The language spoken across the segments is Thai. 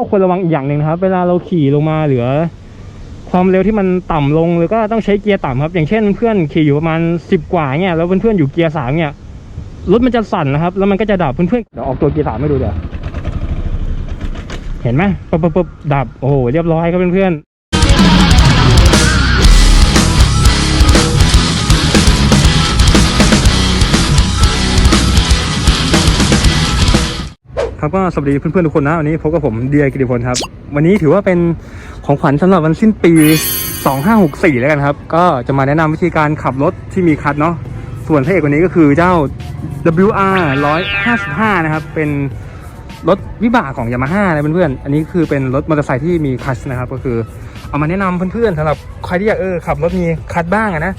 าควรระวังอีกอย่างหนึ่งนะครับ เวลาเราขี่ลงมาเหลือ ความเร็วที่มันต่ำลงหรือก็ต้องใช้เกียร์ต่ำครับ อย่างเช่นเพื่อนขี่อยู่ประมาณสิบกว่าเนี่ยแล้วเพื่อนๆอยู่เกียร์สามเนี่ยรถมันจะสั่นนะครับ แล้วมันก็จะดับเพื่อนๆเดี๋ยวออกตัวเกียร์สามให้ดูเดี๋ยวเห็นไหมปุ๊บปุ๊บปุ๊บดับโอ้โหเรียบร้อยครับเพื่อนๆ ครับก็สวัสดีเพื่อนๆทุกคนนะวันนี้พบกับผมเดียกิติพลครับ วันนี้ถือว่าเป็นของขวัญสำหรับวันสิ้นปี 2564 แล้วกันครับ ก็จะมาแนะนำวิธีการขับรถที่มีคัทเนาะส่วนพระเอกวันนี้ก็คือเจ้า WR 155 นะครับ เป็นรถวิบากของยามาฮ่านะเพื่อนๆอันนี้คือเป็นรถมอเตอร์ไซค์ที่มีคัทนะครับ ก็คือเอามาแนะนำเพื่อนๆสำหรับใครที่อยากเออขับรถมีคัทบ้างนะ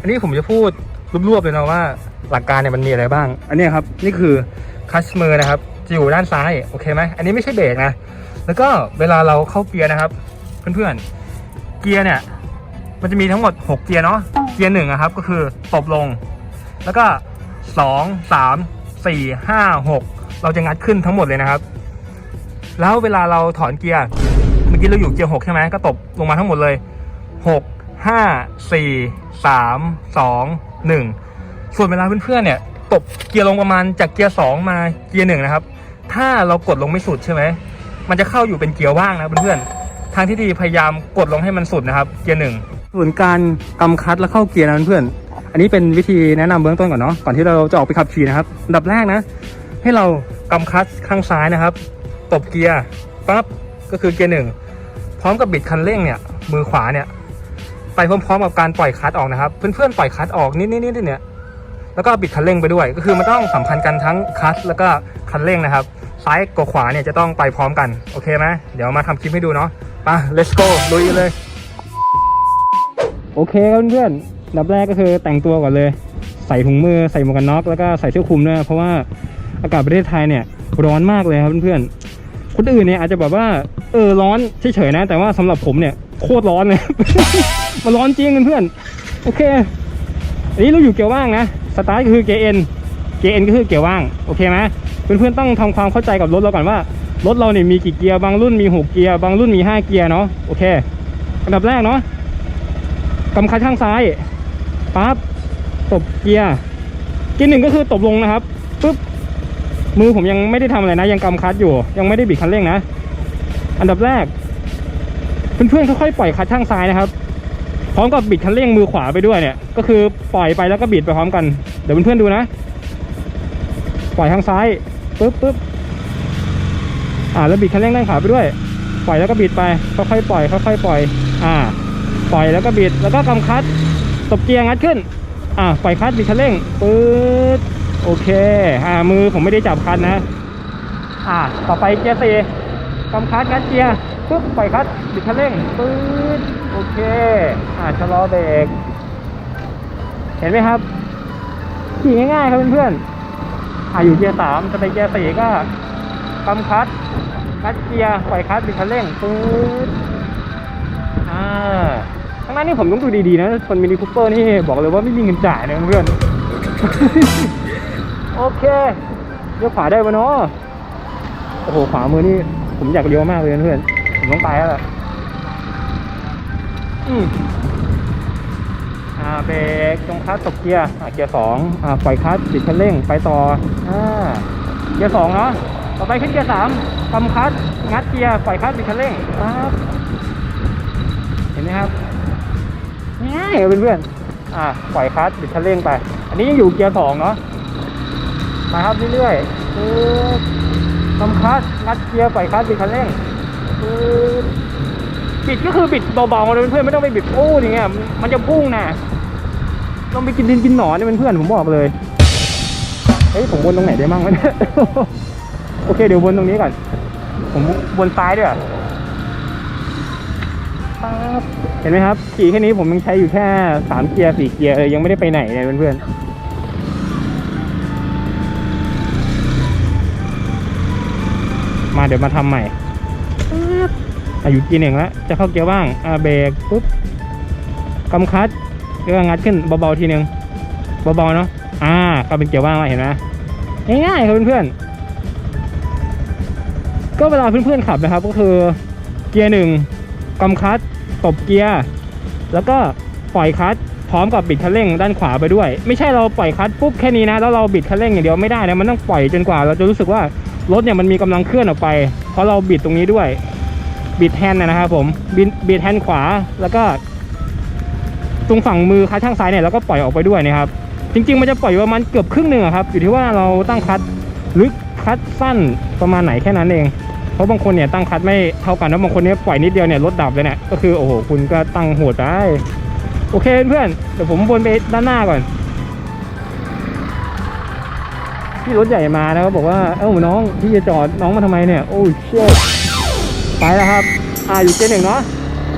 อันนี้ผมจะพูดรวบๆเลยนะว่าหลักการเนี่ยมันมีอะไรบ้าง อันนี้ครับนี่คือคัชเมอร์นะครับ จะอยู่ด้านซ้ายโอเคไหมอันนี้ไม่ใช่เบรกนะ แล้วก็เวลาเราเข้าเกียร์นะครับ เพื่อนๆเกียร์เนี่ย มันจะมีทั้งหมด 6 เกียร์เนาะเกียร์หนึ่งครับ ก็คือตบลง แล้วก็ 2 3 4 5 6 เราจะงัดขึ้นทั้งหมดเลยนะครับ แล้วเวลาเราถอนเกียร์เมื่อกี้เราอยู่เกียร์6ใช่ไหมก็ตบลงมาทั้งหมดเลย 6 5 4 3 2 1 ส่วนเวลาเพื่อนๆเนี่ย ตบเกียร์ลงประมาณจากเกียร์2มาเกียร์หนึ่งนะครับ ถ้าเรากดลงไม่สุดใช่ไหม มันจะเข้าอยู่เป็นเกียร์ว่างนะเพื่อนๆ ทางที่ดีพยายามกดลงให้มันสุดนะครับ เกียร์หนึ่งส่วนการกำคัดแล้วเข้าเกียร์นะเพื่อนๆ อันนี้เป็นวิธีแนะนำเบื้องต้นก่อนเนาะ ก่อนที่เราจะออกไปขับขี่นะครับ ดับแรกนะ ให้เรากำคัดข้างซ้ายนะครับ ตบเกียร์ปั๊บ ก็คือเกียร์หนึ่งพร้อมกับบิดคันเร่งเนี่ย มือขวาเนี่ย ไปพร้อมๆกับการปล่อยคัตออกนะครับ เพื่อนๆ ปล่อยคัตออกนิดๆๆเนี่ยแล้วก็บิดคันเร่งไปด้วย ก็คือมันต้องสัมพันธ์กันทั้งคลัตช์แล้วก็คันเร่งนะครับ ซ้ายกับขวาเนี่ยจะต้องไปพร้อมกัน โอเคไหมเดี๋ยวมาทำคลิปให้ดูเนาะไป let's go ลุยเลย โอเคครับเพื่อนๆดับแรกก็คือแต่งตัวก่อนเลย ใส่ถุงมือใส่หมวกกันน็อกแล้วก็ใส่เสื้อคลุมด้วยเพราะว่าอากาศประเทศไทยเนี่ยร้อนมากเลยครับเพื่อนๆคนอื่นเนี่ยอาจจะแบบว่าเออร้อนเฉยๆนะ แต่ว่าสำหรับผมเนี่ยโคตรร้อนเลย มันร้อนจริงเพื่อนๆโอเคอันนี้เราอยู่เกียร์ว่างนะสตาร์ทคือเกียร์เอ็นเกียร์เอ็นก็คือเกียร์ว่างโอเคไหม เพื่อนๆต้องทำความเข้าใจกับรถเราก่อนว่ารถเราเนี่ยมีกี่เกียร์บางรุ่นมีหกเกียร์บางรุ่นมีห้าเกียร์เนาะโอเคอันดับแรกเนาะกำคัดข้างซ้ายปั๊บตบเกียร์เกียร์หนึ่งก็คือตบลงนะครับปึ๊บมือผมยังไม่ได้ทำอะไรนะ ยังกำคัดอยู่ ยังไม่ได้บิดคันเร่งนะ อันดับแรกเพื่อนๆค่อยๆปล่อยคัดข้างซ้ายนะครับ พร้อมกับบิดคันเร่งมือขวาไปด้วยเนี่ย ก็คือปล่อยไปแล้วก็บิดไปพร้อมกัน เดี๋ยวเพื่อนๆดูนะ ปล่อยทางซ้าย ปึ๊บปึ๊บอ่าแล้วบิดคันเร่งด้านขวาไปด้วย ปล่อยแล้วก็บิดไปค่อยๆปล่อยค่อยๆปล่อย อ่า ปล่อยแล้วก็บิดแล้วก็กำคัดตบเกียร์งัดขึ้น อ่าปล่อยคัดบิดคันเร่งปึ๊ดโอเค อ่ามือผมไม่ได้จับคันนะ อ่า ต่อไปเกียร์สี่กำคัดงัดเกียร์ปึ๊บปล่อยคัดบิดคันเร่งปึ๊ดโอเค อ่าชะลอเบรกเห็นไหมครับขี่ง่ายๆครับเพื่อนๆ อาอยู่เกียร์สามจะไปเกียร์สี่ก็กำคัดคัดเกียร์ปล่อยคัดบิดคันเร่งปึ๊ดอ่าทั้งนั้นนี่ผมต้องดูดีๆนะคนมินิคูเปอร์นี่บอกเลยว่าไม่มีเงินจ่ายนะเพื่อนโอเคเลี้ยวขวาได้ปะเนาะโอ้โหขวามือนี่ผมอยากเลี้ยวมากเลยเพื่อนผมต้องไปแล้วล่ะอืม เบรกตรงคลัตช์ตกเกียร์เกียร์สองปล่อยคลัตช์บิดคันเร่งไปต่ออ่าเกียร์สองเนาะต่อไปขึ้นเกียร์สามกำคลัตช์งัดเกียร์ปล่อยคลัตช์บิดคันเร่งปั๊บเห็นไหมครับง่ายเพื่อนๆอ่าปล่อยคลัตช์บิดคันเร่งไป อันนี้ยังอยู่เกียร์สองเนาะมาครับเรื่อยๆปึ๊บทำคลัตช์งัดเกียร์ปล่อยคลัตช์บิดคันเร่งบิดก็คือบิดเบาๆนะเพื่อนไม่ต้องไปบิดปู้อย่างเงี้ยมันจะพุ่งนะ ต้องไปกินดินกินหนอนเนี่ยเพื่อนผมบอกเลยเฮ้ยผมวนตรงไหนได้มั่งวะเนี่ยโอเคเดี๋ยววนตรงนี้ก่อน ผมวนซ้ายด้วยปั๊บเห็นไหมครับขี่แค่นี้ผมยังใช้อยู่แค่สามเกียร์สี่เกียร์เออยังไม่ได้ไปไหนเลยเพื่อนๆมาเดี๋ยวมาทำใหม่ปึ๊บออยู่กีหนึ่งแล้วจะเข้าเกียร์ว่างอ่าเบรกปุ๊บกำคัด แล้วก็งัดขึ้นเบาๆทีนึงเบาๆเนาะอ่าเขาเป็นเกียร์ว่างเห็นไหมง่ายๆครับเพื่อนๆก็เวลาเพื่อนๆขับนะครับ ก็คือเกียร์หนึ่งกำคลัตช์ตบเกียร์แล้วก็ปล่อยคลัตช์พร้อมกับบิดคันเร่งด้านขวาไปด้วย ไม่ใช่เราปล่อยคลัตช์ปุ๊บแค่นี้นะแล้วเราบิดคันเร่งอย่างเดียวไม่ได้นะมันต้องปล่อยจนกว่า เราจะรู้สึกว่ารถเนี่ยมันมีกำลังเคลื่อนออกไป เพราะเราบิดตรงนี้ด้วยบิดแฮนด์นะครับผมบิดบิดแฮนด์ขวาแล้วก็ ตรงฝั่งมือคัดข้างซ้ายเนี่ยเราก็ปล่อยออกไปด้วยนะครับ จริง ๆ มันจะปล่อยประมาณเกือบครึ่งหนึ่งอะครับอยู่ที่ว่าเราตั้งคัดลึกคัดสั้นประมาณไหนแค่นั้นเองเพราะบางคนเนี่ยตั้งคัดไม่เท่ากันแล้วบางคนเนี่ยปล่อยนิดเดียวเนี่ยรถดับเลยเนี่ยก็คือโอ้โหคุณก็ตั้งโหดไปโอเคเพื่อนเดี๋ยวผมวนไปด้านหน้าก่อนพี่รถใหญ่มานะครับบอกว่าเอ้าน้องพี่จะจอดน้องมาทำไมเนี่ยโอ้เชี่ยไปแล้วครับ อ่าอยู่เกียร์หนึ่งเนาะ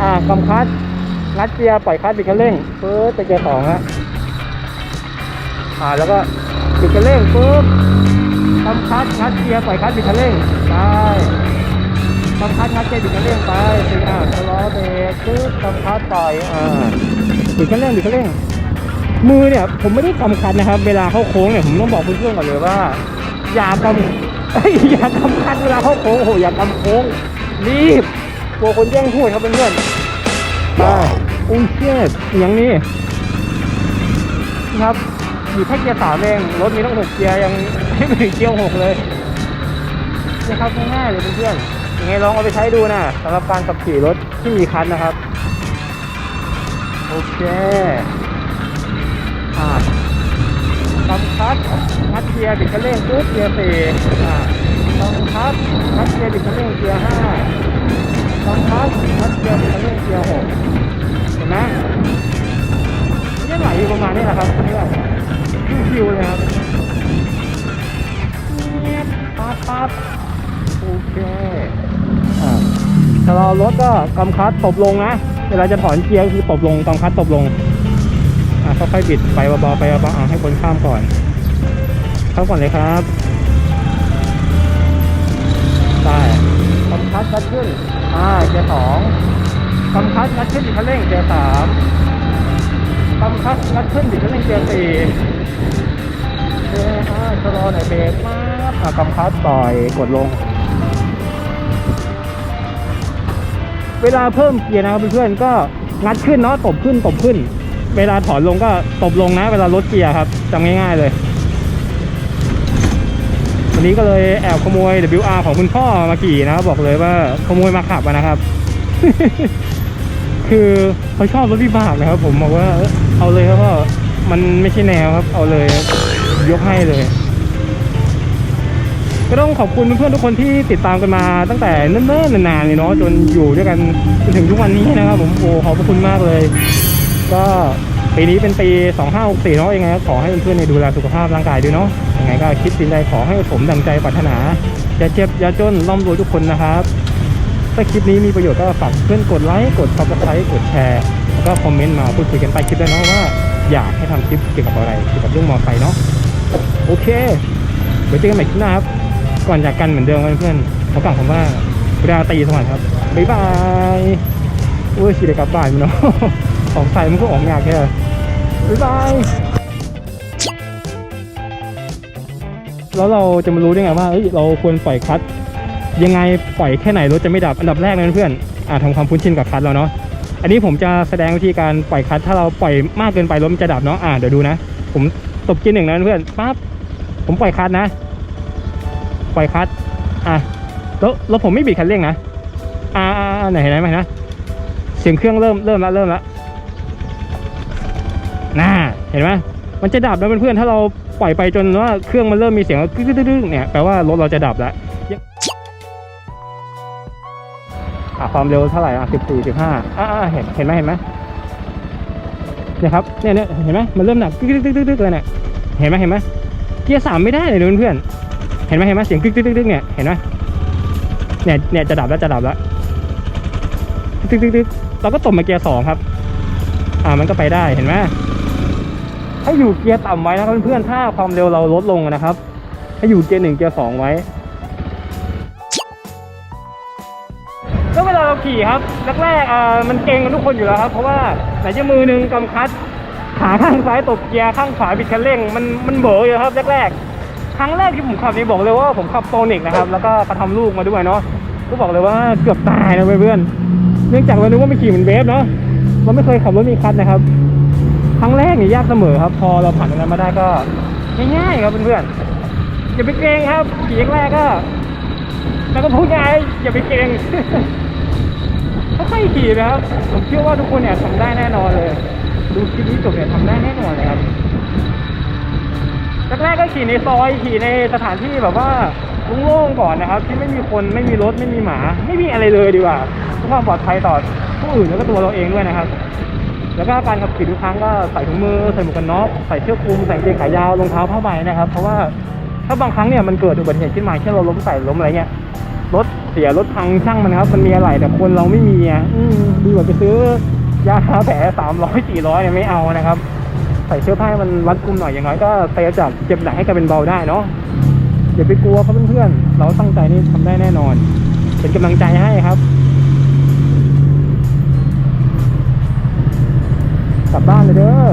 อ่ากำคัด งัดเกียร์ปล่อยคลัตช์บิดคันเร่งปึ๊บไปเกียร์สองฮะอ่าแล้วก็บิดคันเร่งปึ๊บทำคลัตช์งัดเกียร์ปล่อยคลัตช์บิดคันเร่งไปทำคลัตช์งัดเกียร์บิดคันเร่งไปสิอ่าชะลอเบรกปึ๊บทำคลัตช์ปล่อยอ่าบิดคันเร่งบิดคันเร่ง มือเนี่ยผมไม่ได้กำคันนะครับ เวลาเข้าโค้งเนี่ยผมต้องบอกเพื่อนๆก่อนเลยว่า อย่ากำอย่ากำคันเวลาเข้าโค้งโอ้โหอย่ากำโค้งรีบกลัวคนแย่งพูดครับเพื่อนๆไป อุ้ยเชี่ยอย่างนี้นะครับอยู่แค่เกียร์สามเองรถมีต้องหกเกียร์ยังไม่ถึงเกียร์หกเลยนะครับง่ายๆเลยเพื่อนๆยังไงลองเอาไปใช้ดูนะสำหรับการขับขี่รถที่มีคันนะครับ โอเคอ่ากำคัดคัดเกียร์บิดคันเร่งปุ๊บเกียร์สี่อ่ากำคัดคัดเกียร์บิดคันเร่งเกียร์ห้ากำคัดคัดเกียร์บิดคันเร่งเกียร์หก นไมเนี่ยไหลอยู่ประมาณนี้แหละครับนี่แบบคิวเลยครับเงียปั๊บปั๊บโอเคอ่าชะลอรถก็กำคัดตบลงนะเวลาจะถอนเกียร์คือตบลงกำคัดตบลงอ่าค่อยๆบิดไปเบาๆไปเบาๆอ่าให้คนข้ามก่อนเข้าก่อนเลยครับได้กำคัดคัดขึ้นอ่าเกียร์สอง กำคัดงัดขึ้นบิดคันเร่งเกียร์สามกำคัดงัดขึ้นบิดคันเร่งเกียร์สี่เกียร์ห้าชะลอหน่อยเบรกมาบอะกำคัดปล่อยกดลง เวลาเพิ่มเกียร์นะครับเพื่อนๆก็งัดขึ้นเนาะตบขึ้นตบขึ้น เวลาถอนลงก็ตบลงนะ เวลาลดเกียร์ครับจำง่ายๆเลย วันนี้ก็เลยแอบขโมย WR ของคุณพ่อมาขี่นะครับบอกเลยว่าขโมยมาขับนะครับ คือเขาชอบรถวิบากนะครับ ผมบอกว่าเอาเลยครับพ่อมันไม่ใช่แนวครับ เอาเลยครับยกให้เลย ก็ต้องขอบคุณเพื่อนๆทุกคนที่ติดตามกันมาตั้งแต่เนิ่นๆนานๆเลยเนาะจนอยู่ด้วยกันจนถึงทุกวันนี้นะครับ ผมโอ้ขอบพระคุณมากเลย ก็ปีนี้เป็นปี 2564เนาะยังไงก็ขอให้เพื่อนๆดูแลสุขภาพร่างกายด้วยเนาะยังไงก็คิดสิ่งใดขอให้สมดังใจปรารถนาอย่าเจ็บอย่าจนร่ำรวยทุกคนนะครับ ถ้าคลิปนี้มีประโยชน์ก็ฝากเพื่อนกดไลค์กด subscribe กดแชร์แล้วก็คอมเมนต์มาพูดคุยกันใต้คลิปด้วยเนาะว่า อยากให้ทำคลิปเกี่ยวกับอะไรเกี่ยวกับเรื่องมอไซค์เนาะโอเคไว้เจอกันใหม่คลิปหน้าครับก่อนจากกันเหมือนเดิมเพื่อนๆขอกล่าวคำว่าราตรีสวัสดิ์ครับบ๊ายบายโอ้ยขี่ได้กลับบ้านมั้ยเนาะของใส่มันก็ออกยากแค่บ๊ายบายแล้วเราจะมารู้ได้ไงว่าเอ้ยเราควรปล่อยคลัตช์ ยังไงปล่อยแค่ไหนรถจะไม่ดับอันดับแรกเลยเพื่อนอ่าทำความคุ้นชินกับคลัตช์แล้วเนาะอันนี้ผมจะแสดงวิธีการปล่อยคลัตช์ถ้าเราปล่อยมากเกินไปรถมันจะดับเนาะอ่าเดี๋ยวดูนะ ผมตบกียร์หนึ่งนะเพื่อนปั๊บผมปล่อยคลัตช์นะ ปล่อยคลัตช์อะแล้วแล้วผมไม่บีบคันเร่งนะอ่าาาไหนเห็นไหมนะเสียงเครื่องเริ่มเริ่มแล้วเริ่มแล้วน่าเห็นไหมมันจะดับนะเพื่อนๆถ้าเราปล่อยไปจนว่าเครื่องมันเริ่มมีเสียงกึ๊กๆเนี่ยแปลว่ารถเราจะดับแล้ว อะความเร็วเท่าไหร่อะสิบสี่สิบห้าอ่าเห็นเห็นไหมเห็นไหมเนี่ยครับเนี่ยเนี่ยเห็นไหมมันเริ่มหนักตึ๊กตึ๊กตึ๊กตึ๊กตึ๊กเลยเนี่ยเห็นไหมเห็นไหมเกียร์สามไม่ได้เลยเพื่อนๆเห็นไหมเห็นไหมเสียงตึ๊กตึ๊กตึ๊กตึ๊กเนี่ยเห็นไหมเนี่ยเนี่ยจะดับแล้วจะดับแล้วตึ๊กตึ๊กตึ๊กเราก็ตบมาเกียร์สองครับ อ่ามันก็ไปได้เห็นไหมให้อยู่เกียร์ต่ำไว้นะครับเพื่อนๆถ้าความเร็วเราลดลงนะครับ ให้อยู่เกียร์หนึ่งเกียร์สองไว้ ขี่ครับแรกๆอ่ามันเก่งกันทุกคนอยู่แล้วครับเพราะว่าไหนจะมือหนึ่งกำคัดขาข้างซ้ายตบเกียร์ข้างขวาบิดคันเร่งมันมันเบออยู่ครับแรกๆครั้งแรกที่ผมขับนี่บอกเลยว่าผมขับโซนิกนะครับแล้วก็กระทำลูกมาด้วยเนาะก็บอกเลยว่าเกือบตายนะเพื่อนเนื่องจากเรานึกว่าไม่ขี่เหมือนเวฟเนาะเราไม่เคยขับรถมีคันนะครับครั้งแรกนี่ยากเสมอครับ พอเราผ่านตรงนั้นมาได้ก็ง่ายๆครับเพื่อนๆอย่าไปเกรงครับขี่แรกๆก็แล้วก็พูดง่ายอย่าไปเกรง ค่อยขี่นะครับ ผมเชื่อว่าทุกคนเนี่ยทำได้แน่นอนเลย ดูคลิปนี้จบเนี่ยทำได้แน่นอนเลยครับแรกๆก็ขี่ในซอยขี่ในสถานที่แบบว่าโล่งๆก่อนนะครับ ที่ไม่มีคนไม่มีรถไม่มีหมา ไม่มีอะไรเลยดีกว่าเพื่อความปลอดภัยต่อผู้อื่นแล้วก็ตัวเราเองด้วยนะครับ แล้วก็การขับขี่ทุกครั้งก็ใส่ถุงมือใส่หมวกกันน็อกใส่เชือกคลุมใส่กางเกงขายาวรองเท้าผ้าใบนะครับ เพราะว่าถ้าบางครั้งเนี่ยมันเกิดอุบัติเหตุขึ้นมาเช่นเราล้มใส่ล้มอะไรเงี้ย รถเสียรถพังช่างมันครับ มันมีอะไรแต่คนเราไม่มีอะอืมดีกว่าไปซื้อยาทาแผลสามร้อยสี่ร้อยเนี่ยไม่เอานะครับ ใส่เสื้อผ้ามันรัดกุมหน่อยอย่างน้อยก็เซฟจากเจ็บหนักให้กลายเป็นเบาได้เนาะอย่าไปกลัวครับเพื่อนๆเราตั้งใจนี่ทำได้แน่นอน เป็นกำลังใจให้ครับกลับบ้านเลยเด้อ